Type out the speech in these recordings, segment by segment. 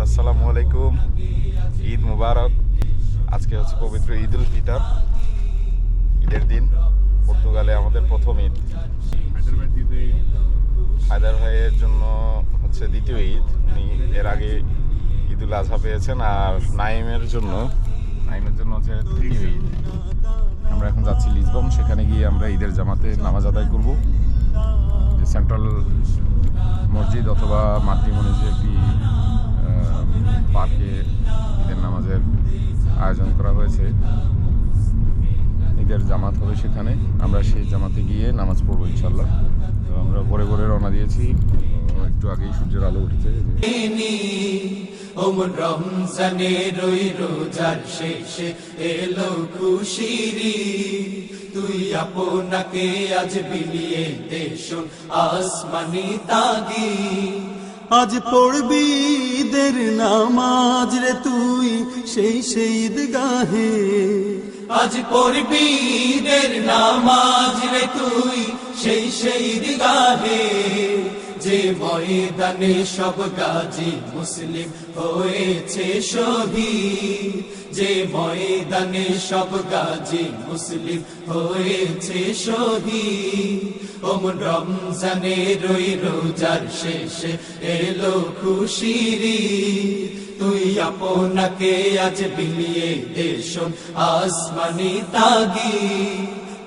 আসসালামু আলাইকুম ঈদ মুবারক আজকে হচ্ছে পবিত্র ঈদ উল ফিতর। ঈদের দিন, পর্তুগালে আমাদের প্রথম ঈদ। হায়দার ভাইয়ের জন্য হচ্ছে দ্বিতীয় ঈদ। উনি এর আগে ঈদ উল আজহা পেয়েছেন আর নাইমের জন্য। নাইমের জন্য হচ্ছে আমরা এখন যাচ্ছি লিসবন, সেখানে গিয়ে আমরা ঈদের জামাতে নামাজ আদায় করব। সেন্ট্রাল মসজিদ অথবা মাতৃমণি একটি পার্কে ঈদের নামাজের আয়োজন করা হয়েছে। ঈদের জামাত হবে সেখানে। আমরা সেই জামাতে গিয়ে নামাজ পড়ব ইনশাল্লাহ তো আমরা ভোরে ভোরে রওনা দিয়েছি। একটু আগেই সূর্যের আলো উঠেছে। ওমন রমজানের ওই রোজার শেষে এলো খুশিরি। তুই আপনাকে আজ বিলিয়ে দেশন আসমানি তাগি আজ পড়বি ঈদের নামাজ রে তুই সেই সেই গাহে আজ পড়বি ঈদের নামাজ রে তুই সেই সেই গাহে ময়দানে সব গাজী মুসলিম হয়েছে শহীদ। যে ময়দানে সব গাজী মুসলিম হয়েছে শহীদ। ওমন রমজানের ওই রোজার শেষে এলো খুশিরি তুই আপনাকে আজ বিলিয়ে দেশ আসমানি তাগি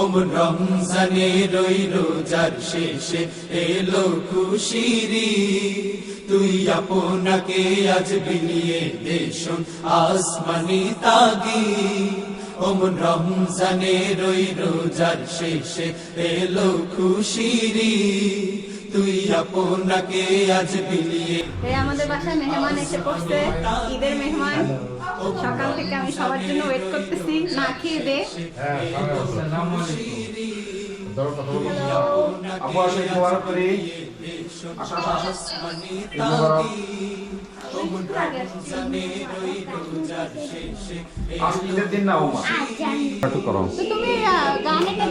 ওম রমজানের ওই রোজার শেষে এলো খুশিরি। তুই আপনাকে আজ বিলিয়ে দেশন আসমানি তাগি। ওমন রমজানের ওই রোজার শেষে এলো খুশিরি। তুই আপনাকে আজ বিলিয়ে আমাদের বাসায় মেহমান এসে পড়ছে ঈদের মেহমান। সকাল থেকে আমি সবার জন্য ওয়েট করতেছি। না খেয়ে দে। দিন না গানেটা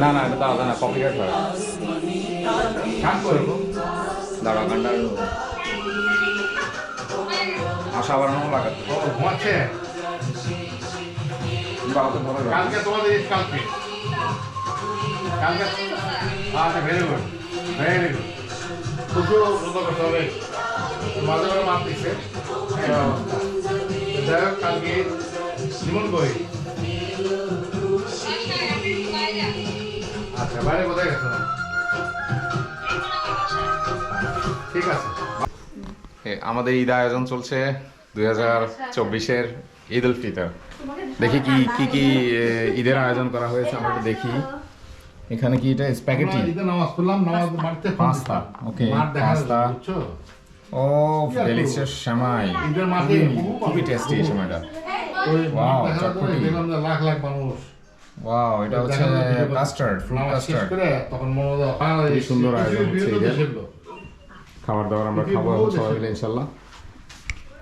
না না এটা দাদা না কপিরাইট হয়। দাঁড়া গান্ডা বাড়ানো লাগাতে ঘুমাচ্ছে? বাড়াতে ভালো কালকে তোমাদের কালকে। কালকে আচ্ছা ভেরি গুড ভেরি গুড। খুশিও রোজা করতে হবে। মাঝে মাঝে মাপ দিচ্ছে। যাই হোক কালকে জীবন কই? আচ্ছা বাইরে কোথায় গেছো? ঠিক আছে। আমাদের ঈদ আয়োজন চলছে। দুই হাজার চব্বিশের ঈদ উল ফিতর। দেখি কি কি কি ঈদের আয়োজন করা হয়েছে আমরা একটু দেখি। এখানে কি এটা? স্প্যাগেটি। নামাজ পড়লাম নামাজ পাস্তা, মাঠ পাস্তা। ও ডেলিশিয়াস সেমাই। ঈদের মাঠে খুবই টেস্টি সেমাইটা। পরে চটপটি। লাখ লাখ মানুষ। ওয়াও এটা হচ্ছে কাস্টার্ড ফ্রুট কাস্টার্ড তখন মনে হলো সুন্দর আয়োজন হচ্ছে। খাবার দাবার আমরা খাব সবাই মিলে ইনশাল্লাহ।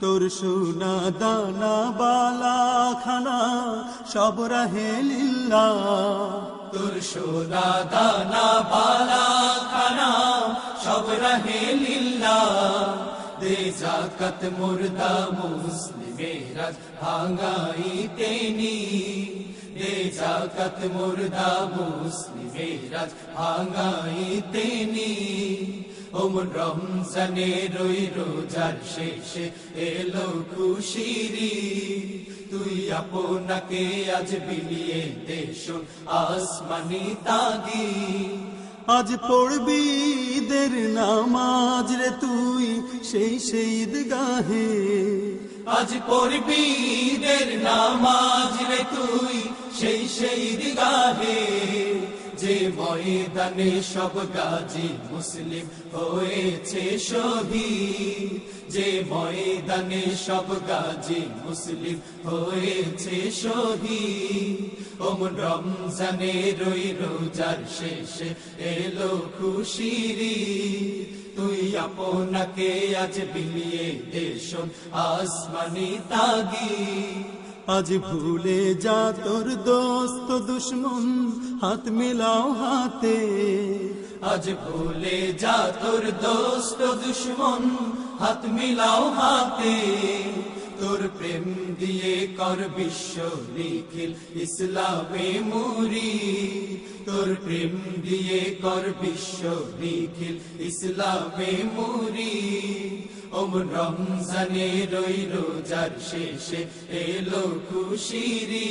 তোর সোনা দানা, বালা, খানা, সব রাহে লিল্লা তোর সোনা দানা, বালা, খানা, সব রহে লিল্লা দে জাকাত মুর্দা মুসলিমেরা ভাঙাই তেনি দে জাকাত মুর্দা মুসলিমেরা ভাঙাই তেনি ওমন রমজানের ওই রোজার শেষে এলো খুশিরি। তুই আপনাকে আজ বিলিয়ে দেশ আসমানি তাগি। আজ পড়বি ঈদের নামাজ রে তুই সেই সেই গাহে আজ পড়বি ঈদের নামাজ রে তুই সেই সেই গাহে যে ময়দানে সব গাজী মুসলিম হয়েছে শহীদ। যে ময়দানে সব গাজী মুসলিম হয়েছে শহীদ। ওমন রমজানের ওই রোজার শেষে এলো খুশিরি তুই আপনাকে আজ বিলিয়ে দেশ আসমানি তাগি আজ ভুলে যা তোর দোস্ত দুশ্মন হাত মিলাও হাতে। আজ ভুলে যা তোর দোস্ত দুশ্মন, হাত মিলাও হাতে। তোর প্রেম দিয়ে কর বিশ্ব নিখিল ইসলামে মুরি তোর প্রেম দিয়ে কর বিশ্ব নিখিল ইসলামে মুরি ওম রমজানের ওই রোজার শেষে এলো খুশিরি।